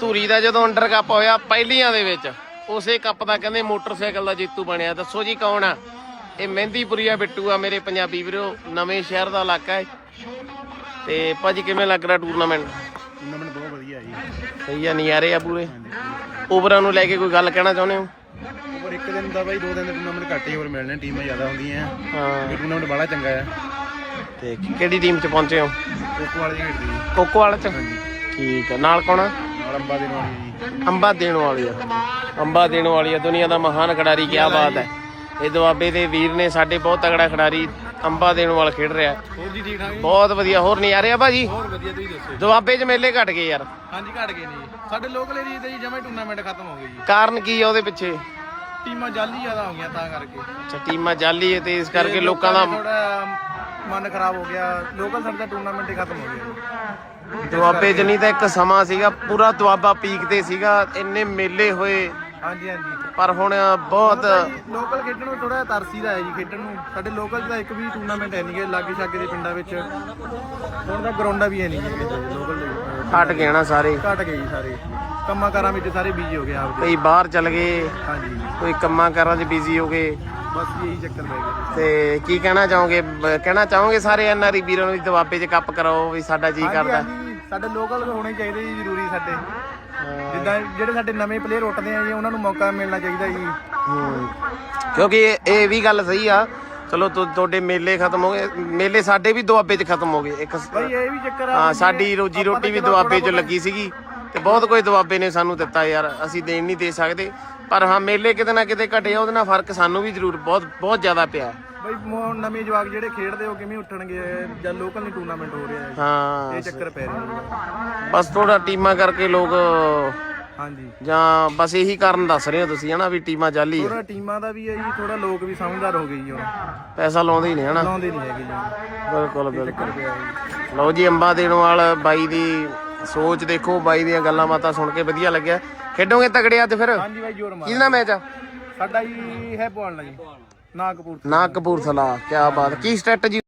ਧੂਰੀ ਦਾ ਜਦੋਂ under cup ਹੋਇਆ ਪਹਿਲੀਆਂ ਦੇ ਵਿੱਚ ਉਸੇ ਕੱਪ ਦਾ ਕਹਿੰਦੇ ਮੋਟਰਸਾਈਕਲ ਦਾ ਜੇਤੂ ਬਣਿਆ। ਦੱਸੋ ਜੀ ਕੌਣ ਆ? ਇਹ ਮਹਿੰਦੀਪੁਰੀਆ ਬਿੱਟੂ ਆ ਮੇਰੇ ਪੰਜਾਬੀ ਵੀਰੋ ਨਵੇਂ ਸ਼ਹਿਰ ਦਾ ਇਲਾਕਾ ਹੈ। ਤੇ ਭਾਜੀ ਕਿਵੇਂ ਲੱਗ ਰਿਹਾ ਟੂਰਨਾਮੈਂਟ ਟੂਰਨਾਮੈਂਟ ਬਹੁਤ ਵਧੀਆ ਜੀ। ਸਹੀ ਆ ਨਜ਼ਾਰੇ ਆ ਪੂਰੇ। ਓਵਰਾਂ ਨੂੰ ਲੈ ਕੇ ਕੋਈ ਗੱਲ ਕਹਿਣਾ ਚਾਹੁੰਦੇ ਹੋ? ਪਰ ਇੱਕ ਦਿਨ ਦਾ ਬਾਈ ਦੋ ਦਿਨ ਦੇ ਟੂਰਨਾਮੈਂਟ ਘੱਟ ਹੀ ਹੋਰ ਮਿਲਣੇ ਟੀਮਾਂ ਜ਼ਿਆਦਾ ਹੁੰਦੀਆਂ। ਹਾਂ। ਟੂਰਨਾਮੈਂਟ ਬੜਾ ਚੰਗਾ ਆ। ਤੇ ਕਿਹੜੀ ਟੀਮ 'ਚ ਪਹੁੰਚੇ ਹੋ? ਕੋਕੋ ਵਾਲੇ ਦੀ ਖੇਡਦੀ ਜੀ। ਕੋਕੋਵਾਲ 'ਚ? ਠੀਕ ਆ। ਨਾਲ ਕੌਣ ਆ? ਅੰਬਾ ਜੀ। ਦੇਣ ਵਾਲੀ ਆ। ਅੰਬਾ ਦੇਣ ਵਾਲੀ ਆ। ਦੁਨੀਆ ਦਾ ਮਹਾਨ ਖਿਡਾਰੀ ਕੀ ਬਾਤ ਹੈ। ਇਹ ਦੁਆਬੇ ਦੇ ਵੀਰ ਨੇ ਸਾਡੇ ਬਹੁਤ ਤਗੜਾ ਖਿਡਾਰੀ ਅੰਬਾ ਦੇਣ ਵਾਲ ਖੇਡ ਰਿਹਾ। ਹੋਰ ਜੀ ਠੀਕ ਠਾਕ ਬਹੁਤ ਵਧੀਆ। ਹੋਰ ਨਜ਼ਾਰੇ ਆ ਭਾਜੀ? ਹੋਰ ਵਧੀਆ ਤੁਸੀਂ ਦੱਸੋ। ਦੁਆਬੇ 'ਚ ਮੇਲੇ ਘਟ ਗਏ ਯਾਰ। ਹਾਂਜੀ ਘਟ ਗਏ ਨੇ ਜੀ। ਸਾਡੇ ਲੋਕਲ ਏਰੀਆ ਦੇ ਜੀ ਜਮਾ ਟੂਰਨਾਮੈਂਟ ਖਤਮ ਹੋ ਗਏ ਜੀ। ਕਾਰਨ ਕੀ ਆ ਉਹਦੇ ਪਿੱਛੇ? ਟੀਮਾਂ ਜਾਲੀ ਜ਼ਿਆਦਾ ਹੋ ਗਈਆਂ ਤਾਂ ਕਰਕੇ। ਅੱਛਾ ਟੀਮਾਂ ਜਾਲੀ ਤੇ ਇਸ ਕਰਕੇ ਲੋਕਾਂ ਦਾ ਮਨ ਖਰਾਬ ਹੋ ਗਿਆ ਲੋਕਲ ਸਾਡਾ ਟੂਰਨਾਮੈਂਟ ਹੀ ਖਤਮ ਹੋ ਗਿਆ ਦੁਆਬੇ ਨਹੀਂ ਤਾਂ ਇੱਕ ਸਮਾਂ ਸੀਗਾ ਪੂਰਾ ਦੁਆਬਾ ਪੀਕ ਤੇ ਸੀਗਾ ਇੰਨੇ ਮੇਲੇ ਹੋਏ। ਹਾਂਜੀ ਹਾਂਜੀ। ਪਰ ਹੁਣ ਬਹੁਤ ਲੋਕਲ ਖੇਡਣ ਨੂੰ ਥੋੜਾ ਤਰਸੀ ਦਾ ਹੈ ਜੀ ਖੇਡਣ ਨੂੰ। ਸਾਡੇ ਲੋਕਲ ਦਾ ਇੱਕ ਵੀ ਟੂਰਨਾਮੈਂਟ ਹੈ ਨਹੀਂਗੇ ਲਾਗੇ ਛਾਗੇ ਦੇ ਪਿੰਡਾਂ ਵਿੱਚ। ਹੁਣ ਤਾਂ ਗਰਾਊਂਡਾਂ ਵੀ ਹੈ ਨਹੀਂ ਲੋਕਲ ਦੇ। ਹਟ ਗਏ ਨਾ ਸਾਰੇ। ਘਟ ਗਏ ਜੀ ਸਾਰੇ। ਕੰਮਾਂ ਕਾਰਾਂ ਵਿੱਚ ਸਾਰੇ ਬੀਜੀ ਹੋ ਗਏ ਆਪਦੇ। ਕਈ ਬਾਹਰ ਚਲ ਗਏ। ਹਾਂਜੀ। ਕੋਈ ਕੰਮਾਂ ਕਾਰਾਂ 'ਚ ਬਿਜ਼ੀ ਹੋ ਗਏ। ਬਸ ਇਹੀ ਚੱਕਰ ਪੈ ਗਿਆ। ਤੇ ਕੀ ਕਹਿਣਾ ਚਾਹੋਗੇ? ਬ- ਕਹਿਣਾ ਚਾਹੋਗੇ ਸਾਰੇ ਐਨਆਰਈ ਵੀਰਾਂ ਨੂੰ ਵੀ ਦੁਆਬੇ 'ਚ ਕੱਪ ਕਰਾਓ ਵੀ ਸਾਡਾ ਜੀ ਹਾਂਜੀ, ਕਰਦਾ? ਹਾਂਜੀ, ਸਾਡੇ ਲੋਕਲ ਹੋਣੇ ਚਾਹੀਦੇ ਜੀ ਜ਼ਰੂਰੀ ਸਾਡੇ। ਜਿੱਦਾਂ ਜਿਹੜੇ ਸਾਡੇ ਨਵੇਂ ਪਲੇਅਰ ਉੱਠਦੇ ਆ ਜੀ ਉਹਨਾਂ ਨੂੰ ਮੌਕਾ ਮਿਲਣਾ ਚਾਹੀਦਾ ਜੀ। ਕਿਉਂਕਿ ਇਹ ਇਹ ਵੀ ਗੱਲ ਸਹੀ ਆ। ਚਲੋ ਤੁ- ਤੁਹਾਡੇ ਮੇਲੇ ਖਤਮ ਹੋ ਗਏ। ਮੇਲੇ ਸਾਡੇ ਵੀ ਦੁਆਬੇ 'ਚ ਖਤਮ ਹੋ ਗਏ। ਇੱਕ ਬਈ ਇਹ ਵੀ ਚੱਕਰ ਆ ਹਾਂ ਸਾਡੀ ਰੋਜੀ ਰੋਟੀ ਵੀ ਦੁਆਬੇ 'ਚ ਲੱਗੀ ਸੀਗੀ। ਤੇ ਬਹੁਤ ਕੋਈ ਦੁਆਬੇ ਨੇ ਸਾਨੂੰ ਦਿੱਤਾ ਯਾਰ ਅਸੀਂ ਦੇਣ ਨਹੀਂ ਦੇ ਸਕਦੇ। ਪਰ ਹਾਂ ਮੇਲੇ ਕਿਤੇ ਨਾ ਕਿਤੇ ਘਟੇ ਆ ਉਹਦੇ ਨਾਲ ਫ਼ਰਕ ਸਾਨੂੰ ਵੀ ਜ਼ਰੂਰ ਬਹੁਤ ਬਹੁਤ ਜ਼ਿਆਦਾ ਪਿਆ। ਬਈ ਮੋ- ਨਵੇਂ ਜਵਾਕ ਜਿਹੜੇ ਖੇਡਦੇ ਉਹ ਕਿਵੇਂ ਉੱਠਣਗੇ? ਜਾਂ ਲੋਕਲ ਨਹੀਂ ਟੂਰਨਾਮੈਂਟ ਹੋ ਰਿਹਾ? ਹੈ। ਹਾਂ ਇਹ ਚੱਕਰ ਪੈ ਰਿਹਾ। ਬਸ ਥੋੜਾ ਟੀਮਾਂ ਕਰਕੇ ਲੋਕ ਹਾਂਜੀ। ਜਾਂ ਬਸ ਇਹੀ ਕਾਰਨ ਦੱਸ ਰਹੇ ਹੋ ਤੁਸੀਂ ਹਨਾ ਵੀ ਟੀਮਾਂ ਜਾਲੀ ਆ। ਥੋੜਾ ਟੀਮਾਂ ਦਾ ਵੀ ਹੈ ਜੀ ਥੋੜਾ ਲੋਕ ਵੀ ਸਮਝਦਾਰ ਹੋ ਗਏ ਜੀ ਹੁਣ। ਪੈਸਾ ਲਾਉਂਦੇ ਹੀ ਨੇ ਹਨਾ। ਲਾਉਂਦੇ ਨਹੀਂ ਹੈਗੇ ਜੀ। ਬਿਲਕੁਲ ਬਿਲਕੁਲ। ਚੱਕਰ ਪਿਆ ਜੀ। ਲਓ ਜੀ ਅੰਬਾ ਦੇਣ ਵਾਲ ਬਾਈ ਦੀ ਸੋਚ ਦੇਖੋ ਬਾਈ ਦੀਆਂ ਗੱਲਾਂ ਬਾਤਾਂ ਸੁਣ ਕੇ ਵਧੀਆ ਲੱਗਿਆ। ਖੇਡੋਗੇ ਤਗੜੇ ਅੱਜ ਫਿਰ? ਹਾਂਜੀ ਬਾਈ ਜੋਰ ਮਾਰ। ਕਿਹਦਾ ਮੈਚ ਆ ਸਾਡਾ ਜੀ ਹੈ ਬੋਲਣਾ ਜੀ ਨਾ ਕਪੂਰ ਨਾ ਕਪੂਰਥਲਾ ਕੀ ਬਾਤ। ਕੀ ਸਟ੍ਰੈਟਜੀ